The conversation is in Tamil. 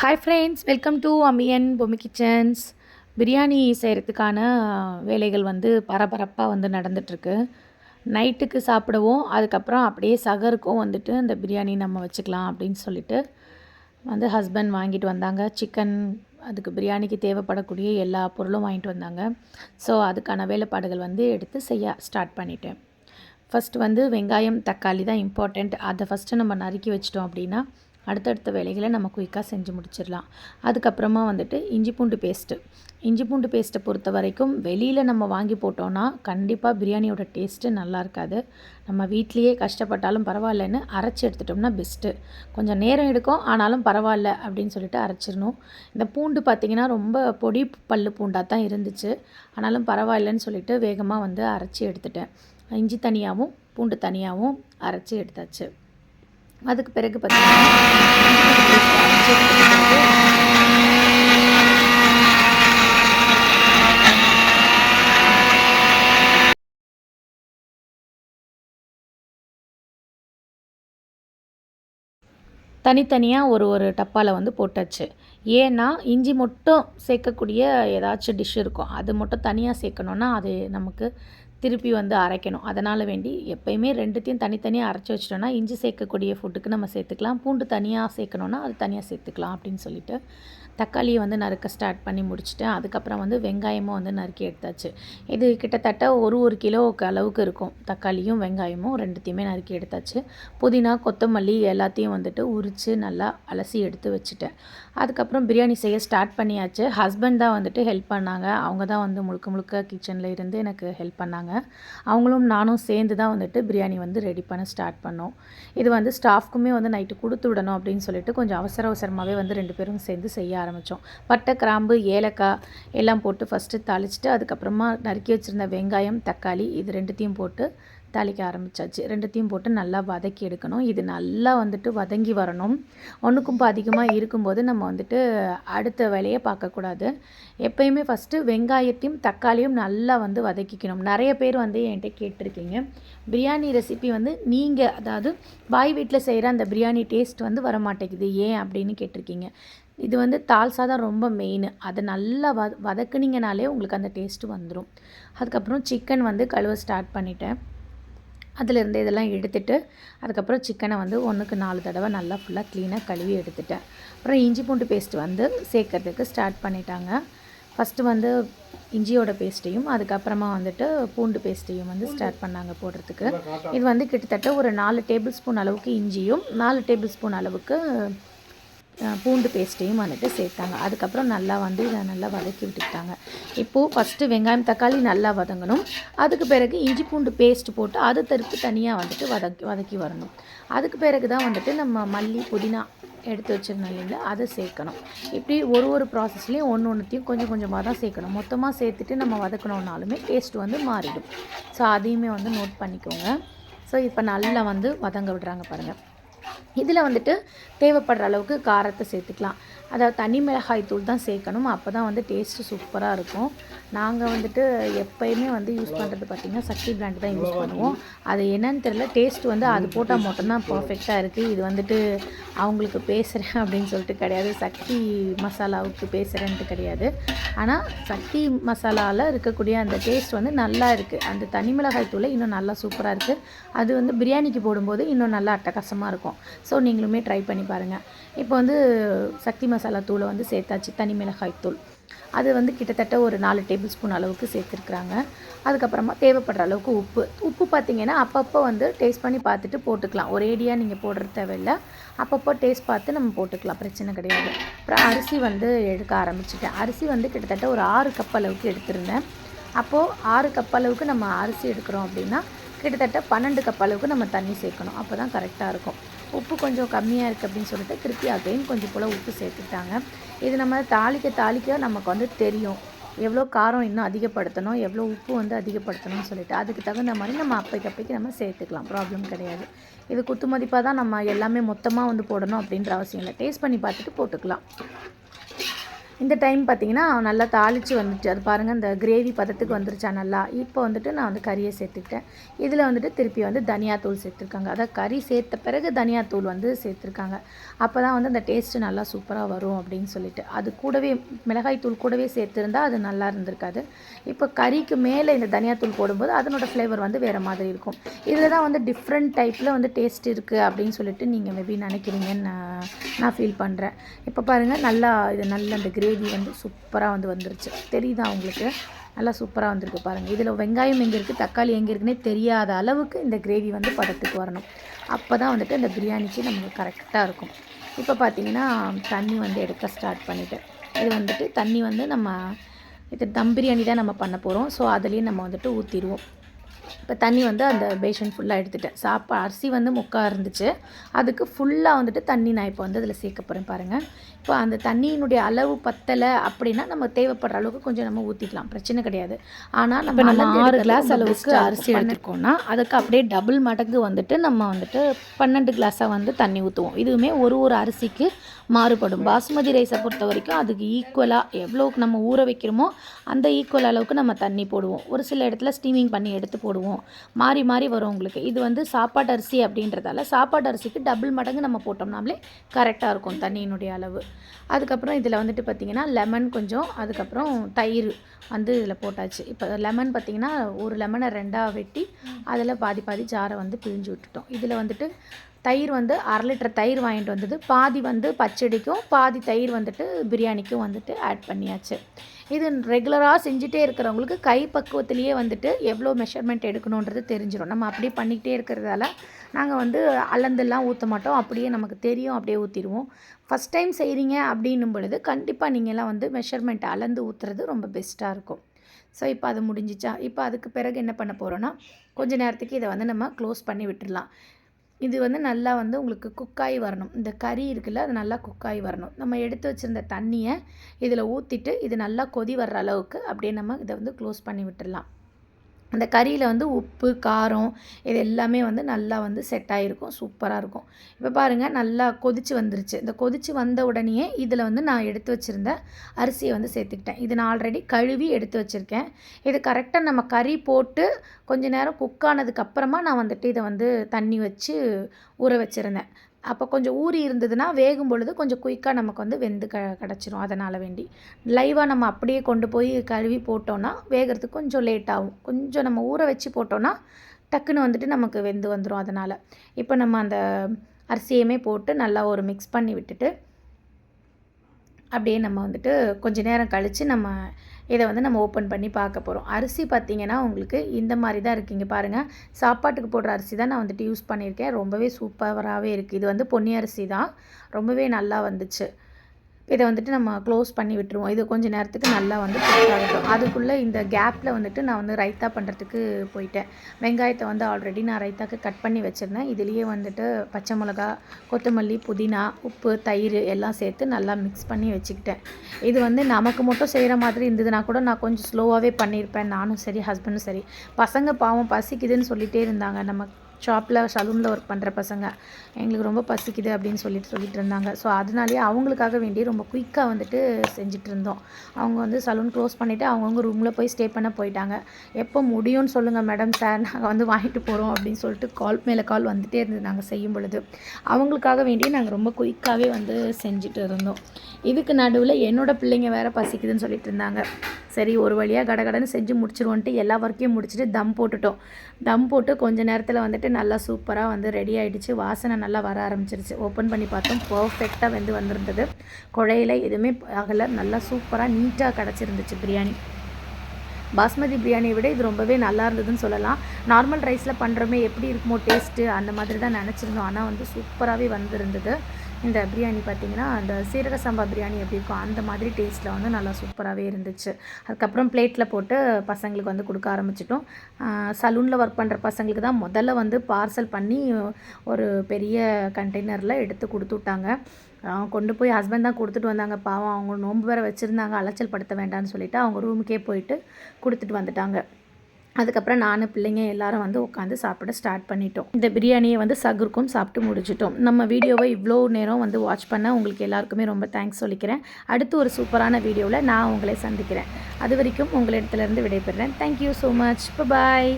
Hi friends welcome to Amiyan Bommi kitchens biryani செய்கிறதுக்கான வேலைகள் வந்து பரபரப்பாக வந்து நடந்துட்டுருக்கு. நைட்டுக்கு சாப்பிடுவோம் அதுக்கப்புறம் அப்படியே சகருக்கும் வந்துட்டு இந்த பிரியாணி நம்ம வச்சுக்கலாம் அப்படின்னு சொல்லிட்டு வந்து ஹஸ்பண்ட் வாங்கிட்டு வந்தாங்க. சிக்கன் அதுக்கு பிரியாணிக்கு தேவைப்படக்கூடிய எல்லா பொருளும் வாங்கிட்டு வந்தாங்க. ஸோ அதுக்கான வேலைப்பாடுகள் வந்து எடுத்து செய்ய ஸ்டார்ட் பண்ணிட்டேன். ஃபஸ்ட்டு வந்து வெங்காயம் தக்காளி தான் இம்பார்ட்டண்ட் அதை ஃபஸ்ட்டு நம்ம நறுக்கி வச்சிட்டோம் அப்படின்னா அடுத்தடுத்த வேலைகளை நம்ம குயிக்காக செஞ்சு முடிச்சிடலாம். அதுக்கப்புறமா வந்துட்டு இஞ்சி பூண்டு பேஸ்ட்டு இஞ்சி பூண்டு பேஸ்ட்டை பொறுத்த வரைக்கும் வெளியில் நம்ம வாங்கி போட்டோன்னா கண்டிப்பாக பிரியாணியோட டேஸ்ட்டு நல்லா இருக்காது. நம்ம வீட்லேயே கஷ்டப்பட்டாலும் பரவாயில்லன்னு அரைச்சி எடுத்துட்டோம்னா பெஸ்ட்டு கொஞ்சம் நேரம் எடுக்கும் ஆனாலும் பரவாயில்ல அப்படின்னு சொல்லிட்டு அரைச்சிடணும். இந்த பூண்டு பார்த்திங்கன்னா ரொம்ப பொடி பல்லு பூண்டாக தான் இருந்துச்சு. ஆனாலும் பரவாயில்லன்னு சொல்லிட்டு வேகமாக வந்து அரைச்சி எடுத்துட்டேன். இஞ்சி தனியாகவும் பூண்டு தனியாகவும் அரைச்சி எடுத்தாச்சு. அதுக்கு பிறகு பார்த்தீங்கன்னா தனித்தனியாக ஒரு ஒரு டப்பாவில் வந்து போட்டாச்சு. ஏன்னா இஞ்சி மட்டும் சேர்க்கக்கூடிய ஏதாச்சும் டிஷ் இருக்கும். அது மட்டும் தனியாக சேர்க்கணுன்னா அது நமக்கு திருப்பி வந்து அரைக்கணும். அதனால் வேண்டி எப்பயுமே ரெண்டுத்தையும் தனித்தனியாக அரைச்சி வச்சிட்டோன்னா இஞ்சி சேர்க்கக்கூடிய ஃபுட்டுக்கு நம்ம சேர்த்துக்கலாம். பூண்டு தனியாக சேர்க்கணுன்னா அது தனியாக சேர்த்துக்கலாம் அப்படின்னு சொல்லிட்டு தக்காளியை வந்து நறுக்க ஸ்டார்ட் பண்ணி முடிச்சுட்டேன். அதுக்கப்புறம் வந்து வெங்காயமும் வந்து நறுக்கி எடுத்தாச்சு. இது கிட்டத்தட்ட ஒரு ஒரு கிலோவுக்கு அளவுக்கு இருக்கும். தக்காளியும் வெங்காயமும் ரெண்டுத்தையுமே நறுக்கி எடுத்தாச்சு. புதினா கொத்தமல்லி எல்லாத்தையும் வந்துட்டு உரித்து நல்லா அலசி எடுத்து வச்சுட்டேன். அதுக்கப்புறம் பிரியாணி செய்ய ஸ்டார்ட் பண்ணியாச்சு. ஹஸ்பண்ட் தான் வந்துட்டு ஹெல்ப் பண்ணாங்க. அவங்க தான் வந்து முழுக்க முழுக்க கிச்சனில் இருந்து எனக்கு ஹெல்ப் பண்ணாங்க. அவங்களும் நானும் சேர்ந்து தான் வந்துட்டு பிரியாணி வந்து ரெடி பண்ண ஸ்டார்ட் பண்ணோம். இது வந்து ஸ்டாஃப்க்குமே வந்து நைட்டு கொடுத்து விடணும் அப்படின்னு சொல்லிட்டு கொஞ்சம் அவசர அவசரமாகவே வந்து ரெண்டு பேரும் சேர்ந்து செய்ய ஆரம்பித்தோம். பட்டை கிராம்பு ஏலக்காய் எல்லாம் போட்டு ஃபஸ்ட்டு தாளிச்சிட்டு அதுக்கப்புறமா நறுக்கி வச்சுருந்த வெங்காயம் தக்காளி இது ரெண்டுத்தையும் போட்டு தாளிக்க ஆரம்பித்தாச்சு ரெண்டுத்தையும் போட்டு நல்லா வதக்கி எடுக்கணும். இது நல்லா வந்துட்டு வதங்கி வரணும். ஒன்றுக்கும் அதிகமாக இருக்கும்போது நம்ம வந்துட்டு அடுத்த வேலையை பார்க்கக்கூடாது. எப்பயுமே ஃபஸ்ட்டு வெங்காயத்தையும் தக்காளியும் நல்லா வந்து வதக்கிக்கணும். நிறைய பேர் வந்து என்கிட்ட கேட்டிருக்கீங்க. பிரியாணி ரெசிபி வந்து நீங்கள் அதாவது பாய் வீட்டில் செய்கிற அந்த பிரியாணி டேஸ்ட் வந்து வர மாட்டேங்குது ஏன் அப்படின்னு கேட்டிருக்கீங்க. இது வந்து தால் சாதம் ரொம்ப மெயின் அதை நல்லா வத வதக்குனிங்கனாலே உங்களுக்கு அந்த டேஸ்ட்டு வந்துடும் அதுக்கப்புறம் சிக்கன் வந்து கழுவ ஸ்டார்ட் பண்ணிட்டேன். அதிலேருந்து இதெல்லாம் எடுத்துட்டு அதுக்கப்புறம் சிக்கனை வந்து ஒன்றுக்கு நாலு தடவை நல்லா ஃபுல்லாக க்ளீனாக கழுவி எடுத்துட்டேன். அப்புறம் இஞ்சி பூண்டு பேஸ்ட் வந்து சேர்க்கறதுக்கு ஸ்டார்ட் பண்ணிட்டாங்க. ஃபஸ்ட்டு வந்து இஞ்சியோட பேஸ்ட்டையும் அதுக்கப்புறமா வந்துட்டு பூண்டு பேஸ்ட்டையும் வந்து ஸ்டார்ட் பண்ணாங்க போடுறதுக்கு. இது வந்து கிட்டத்தட்ட ஒரு நாலு டேபிள் ஸ்பூன் அளவுக்கு இஞ்சியும் நாலு டேபிள் ஸ்பூன் அளவுக்கு பூண்டு பேஸ்ட்டையும் வந்துட்டு சேர்த்தாங்க. அதுக்கப்புறம் நல்லா வந்து இதை நல்லா வதக்கி விட்டுக்கிட்டாங்க. இப்போது ஃபஸ்ட்டு வெங்காயம் தக்காளி நல்லா வதங்கணும். அதுக்கு பிறகு இஞ்சி பூண்டு பேஸ்ட் போட்டு அது தருப்பு தனியாக வந்துட்டு வதக்கி வதக்கி வரணும். அதுக்கு பிறகு தான் வந்துட்டு நம்ம மல்லி புதினா எடுத்து வச்சுருந்தோம் இல்லைங்களா அதை சேர்க்கணும். இப்படி ஒரு ஒரு ப்ராசஸ்லேயும் ஒன்று ஒன்றுத்தையும் கொஞ்சம் கொஞ்சமாக தான் சேர்க்கணும். மொத்தமாக சேர்த்துட்டு நம்ம வதக்கணுன்னாலுமே டேஸ்ட் வந்து மாறிடும். ஸோ அதையுமே வந்து நோட் பண்ணிக்கோங்க. ஸோ இப்போ நல்லா வந்து வதங்க விடுறாங்க பாருங்கள் இதில் வந்துட்டு தேவைப்படுற அளவுக்கு காரத்தை சேர்த்துக்கலாம். அதாவது தனி மிளகாய் தூள் தான் சேர்க்கணும். அப்போ தான் வந்து டேஸ்ட்டு சூப்பராக இருக்கும். நாங்கள் வந்துட்டு எப்போயுமே வந்து யூஸ் பண்ணுறது பார்த்திங்கன்னா சக்தி பிராண்ட் தான் யூஸ் பண்ணுவோம். அது என்னன்னு தெரியல. டேஸ்ட் வந்து அது போட்டால் மட்டும்தான் பர்ஃபெக்டாக இருக்குது இது வந்துட்டு அவங்களுக்கு பேசுகிறேன் அப்படின்னு சொல்லிட்டு கிடையாது. சக்தி மசாலாவுக்கு பேசுகிறேன்ட்டு கிடையாது. ஆனால் சக்தி மசாலாவில் இருக்கக்கூடிய அந்த டேஸ்ட் வந்து நல்லா இருக்குது அந்த தனி மிளகாய் தூளை இன்னும் நல்லா சூப்பராக இருக்குது அது வந்து பிரியாணிக்கு போடும்போது இன்னும் நல்லா அட்டகாசமாக இருக்கும். ஸோ நீங்களுமே ட்ரை பண்ணி பாருங்கள் இப்போ வந்து சக்தி மசாலா தூளை வந்து சேர்த்தாச்சு தனி மிளகாய் தூள். அது வந்து கிட்டத்தட்ட ஒரு நாலு டேபிள் ஸ்பூன் அளவுக்கு சேர்த்துருக்குறாங்க. அதுக்கப்புறமா தேவைப்படுற அளவுக்கு உப்பு. உப்பு பார்த்திங்கன்னா அப்பப்போ வந்து டேஸ்ட் பண்ணி பார்த்துட்டு போட்டுக்கலாம். ஒரேடியாக நீங்கள் போடுறது தேவையில்லை. அப்பப்போ டேஸ்ட் பார்த்து நம்ம போட்டுக்கலாம். பிரச்சனை கிடையாது. அப்புறம் அரிசி வந்து எடுக்க ஆரம்பிச்சிட்டேன். அரிசி வந்து கிட்டத்தட்ட ஒரு ஆறு கப் அளவுக்கு எடுத்திருந்தேன். அப்போது ஆறு கப் அளவுக்கு நம்ம அரிசி எடுக்கிறோம் அப்படின்னா கிட்டத்தட்ட பன்னெண்டு கப் அளவுக்கு நம்ம தண்ணி சேர்க்கணும். அப்போ தான் கரெக்டாக இருக்கும். உப்பு கொஞ்சம் கம்மியாக இருக்குது அப்படின்னு சொல்லிட்டு திருப்பி அகைன் கொஞ்சம் போல் உப்பு சேர்த்துட்டாங்க இது நம்ம தாளிக்க தாளிக்க நமக்கு வந்து தெரியும். எவ்வளோ காரம் இன்னும் அதிகப்படுத்தணும் எவ்வளோ உப்பு வந்து அதிகப்படுத்தணும்னு சொல்லிட்டு. அதுக்கு தகுந்த மாதிரி நம்ம அப்பைக்கு அப்பைக்கு நம்ம சேர்த்துக்கலாம். ப்ராப்ளம் கிடையாது. இது குத்து மதிப்பாக தான் நம்ம எல்லாமே மொத்தமாக வந்து போடணும் அப்படின்ற அவசியம் இல்லை. டேஸ்ட் பண்ணி பார்த்துட்டு போட்டுக்கலாம். இந்த டைம் பார்த்தீங்கன்னா நல்லா தாளித்து வந்துட்டு அது பாருங்கள் இந்த கிரேவி பதத்துக்கு வந்துருச்சா நல்லா. இப்போ வந்துட்டு நான் வந்து கறியை சேர்த்துக்கிட்டேன். இதில் வந்துட்டு திருப்பி வந்து தனியாத்தூள் சேர்த்துருக்காங்க. அதான் கறி சேர்த்த பிறகு தனியாத்தூள் வந்து சேர்த்துருக்காங்க. அப்போ தான் வந்து அந்த டேஸ்ட்டு நல்லா சூப்பராக வரும் அப்படின்னு சொல்லிட்டு. அது கூடவே மிளகாய் தூள் கூடவே சேர்த்துருந்தா அது நல்லா இருந்திருக்காது. இப்போ கறிக்கு மேலே இந்த தனியாத்தூள் போடும்போது அதனோட ஃப்ளேவர் வந்து வேறு மாதிரி இருக்கும். இதில் தான் வந்து டிஃப்ரெண்ட் டைப்பில் வந்து டேஸ்ட் இருக்குது அப்படின்னு சொல்லிட்டு நீங்கள் மேபி நினைக்கிறீங்கன்னு நான் நான் ஃபீல் பண்ணுறேன் இப்போ பாருங்கள் நல்லா இது நல்ல அந்த கிரேவி வந்து சூப்பராக வந்து வந்துருச்சு. தெரியுதா உங்களுக்கு? நல்லா சூப்பராக வந்திருக்கு பாருங்கள் இதில் வெங்காயம் எங்கே இருக்குது தக்காளி எங்கே இருக்குன்னே தெரியாத அளவுக்கு இந்த கிரேவி வந்து பதத்துக்கு வரணும். அப்போ தான் வந்துட்டு இந்த பிரியாணிக்கு நமக்கு கரெக்டாக இருக்கும். இப்போ பார்த்தீங்கன்னா தண்ணி வந்து எடுக்க ஸ்டார்ட் பண்ணிட்டேன். இது வந்துட்டு தண்ணி வந்து நம்ம இது தம் பிரியாணி தான் நம்ம பண்ண போகிறோம் ஸோ அதுலேயும் நம்ம வந்துட்டு ஊற்றிடுவோம் இப்போ தண்ணி வந்து அந்த பேஷன் ஃபுல்லாக எடுத்துட்டேன். சாப்பா அரிசி வந்து முக்கா இருந்துச்சு. அதுக்கு ஃபுல்லாக வந்துட்டு தண்ணி நான் இப்போ வந்து அதில் சேர்க்க போகிறேன் பாருங்கள் இப்போ அந்த தண்ணியினுடைய அளவு பத்தலை அப்படின்னா நம்ம தேவைப்படுற அளவுக்கு கொஞ்சம் நம்ம ஊற்றிக்கலாம் பிரச்சனை கிடையாது. ஆனால் நம்ம நம்ம ஆறு ரொம்ப அளவுக்கு அரிசி. எடுத்துருக்கோம்னா அதுக்கு அப்படியே டபுள் மடங்கு வந்துட்டு நம்ம வந்துட்டு பன்னெண்டு கிளாஸாக வந்து தண்ணி ஊற்றுவோம் இதுவுமே ஒரு ஒரு அரிசிக்கு மாறுபடும். பாசுமதி ரைஸை பொறுத்த வரைக்கும் அதுக்கு ஈக்குவலாக எவ்வளோக்கு நம்ம ஊற வைக்கிறோமோ அந்த ஈக்குவல் அளவுக்கு நம்ம தண்ணி போடுவோம். ஒரு சில இடத்துல ஸ்டீமிங் பண்ணி எடுத்து போடுவோம். மாறி மாறி வரும் உங்களுக்கு. இது வந்து சாப்பாட்டு அரிசி அப்படின்றதால சாப்பாட்டு அரிசிக்கு டபுள் மடங்கு நம்ம போட்டோம்னாலே கரெக்டாக இருக்கும் தண்ணியினுடைய அளவு. அதுக்கப்புறம் இதில் வந்துட்டு பார்த்திங்கன்னா லெமன் கொஞ்சம் அதுக்கப்புறம் தயிர் வந்து இதில் போட்டாச்சு. இப்போ லெமன் பார்த்திங்கன்னா ஒரு லெமனை ரெண்டாக வெட்டி அதில் பாதி பாதி ஜாரை வந்து பிழிஞ்சு விட்டுட்டோம். இதில் வந்துட்டு தயிர் வந்து அரை லிட்டர் தயிர் வாங்கிட்டு வந்தது. பாதி வந்து பச்சடிக்கும் பாதி தயிர் வந்துட்டு பிரியாணிக்கும் வந்துட்டு ஆட் பண்ணியாச்சு. இது ரெகுலராக செஞ்சுட்டே இருக்கிறவங்களுக்கு கை பக்குவத்திலேயே வந்துட்டு எவ்வளோ மெஷர்மெண்ட் எடுக்கணுன்றது தெரிஞ்சிடும் நம்ம அப்படியே பண்ணிக்கிட்டே இருக்கிறதால நாங்கள் வந்து அளந்தெல்லாம் ஊற்ற மாட்டோம். அப்படியே நமக்கு தெரியும் அப்படியே ஊற்றிடுவோம் ஃபஸ்ட் டைம் செய்கிறீங்க அப்படின்னும் பொழுது கண்டிப்பாக நீங்கள்லாம் வந்து மெஷர்மெண்ட் அளந்து ஊற்றுறது ரொம்ப பெஸ்ட்டாக இருக்கும். ஸோ இப்போ அது முடிஞ்சிச்சா? இப்போ அதுக்கு பிறகு என்ன பண்ண போகிறோன்னா கொஞ்ச நேரத்துக்கு இதை வந்து நம்ம க்ளோஸ் பண்ணி விட்டுடலாம் இது வந்து நல்லா வந்து உங்களுக்கு குக்காகி வரணும். இந்த கறி இருக்குல்ல அது நல்லா குக்காகி வரணும். நம்ம எடுத்து வச்சுருந்த தண்ணியை இதில் ஊற்றிட்டு இது நல்லா கொதி வர்ற அளவுக்கு அப்படியே நம்ம இதை வந்து க்ளோஸ் பண்ணி விட்டுடலாம் அந்த கறியில் வந்து உப்பு காரம் இது எல்லாமே வந்து நல்லா வந்து செட் ஆகிருக்கும் சூப்பராக இருக்கும். இப்போ பாருங்கள் நல்லா கொதிச்சு வந்துருச்சு. இந்த கொதிச்சு வந்த உடனேயே இதில் வந்து நான் எடுத்து வச்சுருந்த அரிசியை வந்து சேர்த்துக்கிட்டேன். இது நான் ஆல்ரெடி கழுவி எடுத்து வச்சுருக்கேன். இது கரெக்டாக நம்ம கறி போட்டு கொஞ்ச நேரம் குக் நான் வந்துட்டு இதை வந்து தண்ணி வச்சு ஊற வச்சுருந்தேன். அப்போ கொஞ்சம் ஊறி இருந்ததுன்னா வேகும் பொழுது கொஞ்சம் குயிக்காக நமக்கு வந்து வெந்து க கிடச்சிரும் அதனால் வேண்டி. லைவாக நம்ம அப்படியே கொண்டு போய் கழுவி போட்டோன்னா வேகிறதுக்கு கொஞ்சம் லேட் ஆகும். கொஞ்சம் நம்ம ஊற வச்சு போட்டோன்னா டக்குன்னு வந்துட்டு நமக்கு வெந்து வந்துடும் அதனால். இப்போ நம்ம அந்த அரிசியுமே போட்டு நல்லா ஒரு மிக்ஸ் பண்ணி விட்டுட்டு அப்படியே நம்ம வந்துட்டு கொஞ்ச நேரம் கழித்து நம்ம இதை வந்து நம்ம ஓப்பன் பண்ணி பார்க்க போகிறோம் அரிசி பார்த்திங்கன்னா உங்களுக்கு இந்த மாதிரி தான் இருக்குங்க பாருங்கள் சாப்பாட்டுக்கு போடுற அரிசி தான் நான் வந்துட்டு யூஸ் பண்ணியிருக்கேன். ரொம்பவே சூப்பராகவே இருக்குது இது வந்து பொன்னி அரிசி தான். ரொம்பவே நல்லா வந்துச்சு. இதை வந்துட்டு நம்ம க்ளோஸ் பண்ணி விட்டுருவோம். இது கொஞ்சம் நேரத்துக்கு நல்லா வந்து ஆகட்டும். அதுக்குள்ளே இந்த கேப்பில் வந்துட்டு நான் வந்து ரைத்தா பண்ணுறதுக்கு போயிட்டேன். வெங்காயத்தை வந்து ஆல்ரெடி நான் ரைத்தாக்கு கட் பண்ணி வச்சுருந்தேன். இதுலேயே வந்துட்டு பச்சை மிளகா கொத்தமல்லி புதினா உப்பு தயிர் எல்லாம் சேர்த்து நல்லா மிக்ஸ் பண்ணி வச்சுக்கிட்டேன். இது வந்து நமக்கு மட்டும் செய்கிற மாதிரி இருந்ததுன்னா கூட நான் கொஞ்சம் ஸ்லோவாகவே பண்ணியிருப்பேன். நானும் சரி ஹஸ்பண்டும் சரி. பசங்க பாவம் பசிக்குதுன்னு சொல்லிகிட்டே இருந்தாங்க. நம்ம ஷாப்பில் சலூனில் ஒர்க் பண்ணுற பசங்க. எங்களுக்கு ரொம்ப பசிக்குது அப்படின்னு சொல்லிட்டு சொல்லிட்டு இருந்தாங்க. ஸோ அதனாலேயே அவங்களுக்காக வேண்டி ரொம்ப குயிக்காக வந்துட்டு செஞ்சுட்டு இருந்தோம். அவங்க வந்து சலூன் க்ளோஸ் பண்ணிவிட்டு அவங்கவுங்க ரூமில் போய் ஸ்டே பண்ண போயிட்டாங்க. எப்போ முடியும்னு சொல்லுங்கள் மேடம் சார் நாங்கள் வந்து வாங்கிட்டு போகிறோம் அப்படின்னு சொல்லிட்டு கால் மேலே கால் வந்துகிட்டே இருந்தது நாங்கள் செய்யும் பொழுது. அவங்களுக்காக வேண்டி நாங்கள் ரொம்ப குயிக்காகவே வந்து செஞ்சுட்டு இருந்தோம். இதுக்கு நடுவில் என்னோட பிள்ளைங்க வேறு பசிக்குதுன்னு சொல்லிட்டு இருந்தாங்க. சரி ஒரு வழியாக கடகடன்னு செஞ்சு முடிச்சிருவோன்ட்டு எல்லா ஒர்க்கையும் முடிச்சுட்டு தம் போட்டுட்டோம். தம் போட்டு கொஞ்ச நேரத்தில் வந்துட்டு நல்லா சூப்பராக வந்து ரெடி ஆகிடுச்சு வாசனை நல்லா வர ஆரம்பிச்சிருச்சு. ஓப்பன் பண்ணி பார்த்தோம். பர்ஃபெக்டாக வந்து வந்திருந்தது. குழையில எதுவுமே ஆகலை. நல்லா சூப்பராக நீட்டாக கிடச்சிருந்துச்சு பிரியாணி. பாஸ்மதி பிரியாணியை விட இது ரொம்பவே நல்லா இருந்ததுன்னு சொல்லலாம். நார்மல் ரைஸில் பண்ணுறோமே எப்படி இருக்குமோ டேஸ்ட்டு அந்த மாதிரி தான் நினச்சிருந்தோம். ஆனால் வந்து சூப்பராகவே வந்திருந்தது. இந்த பிரியாணி பார்த்திங்கன்னா அந்த சீரக சம்பா பிரியாணி எப்படி இருக்கும் அந்த மாதிரி டேஸ்ட்டில் வந்து நல்லா சூப்பராகவே இருந்துச்சு. அதுக்கப்புறம் பிளேட்டில் போட்டு பசங்களுக்கு வந்து கொடுக்க ஆரம்பிச்சிட்டோம். சலூனில் ஒர்க் பண்ணுற பசங்களுக்கு தான் முதல்ல வந்து பார்சல் பண்ணி ஒரு பெரிய கண்டெய்னரில் எடுத்து கொடுத்து விட்டாங்க. கொண்டு போய் ஹஸ்பண்ட் தான் கொடுத்துட்டு வந்தாங்க. பாவம் அவங்க நோன்பு வேறு வச்சுருந்தாங்க. அலைச்சல் படுத்த வேண்டாம்னு சொல்லிவிட்டு அவங்க ரூமுக்கே போயிட்டு கொடுத்துட்டு வந்துட்டாங்க. அதுக்கப்புறம் நானும் பிள்ளைங்க எல்லாரும் வந்து உட்காந்து சாப்பிட ஸ்டார்ட் பண்ணிட்டோம். இந்த பிரியாணியை வந்து சகுருக்கும் சாப்பிட்டு முடிச்சிட்டோம். நம்ம வீடியோவை இவ்வளோ நேரம் வந்து வாட்ச் பண்ண உங்களுக்கு எல்லாருக்குமே ரொம்ப தேங்க்ஸ் சொல்லிக்கிறேன். அடுத்து ஒரு சூப்பரான வீடியோவில் நான் உங்களை சந்திக்கிறேன். அது வரைக்கும் உங்களிடத்துலேருந்து விடைபெறுறேன் thank you so much bye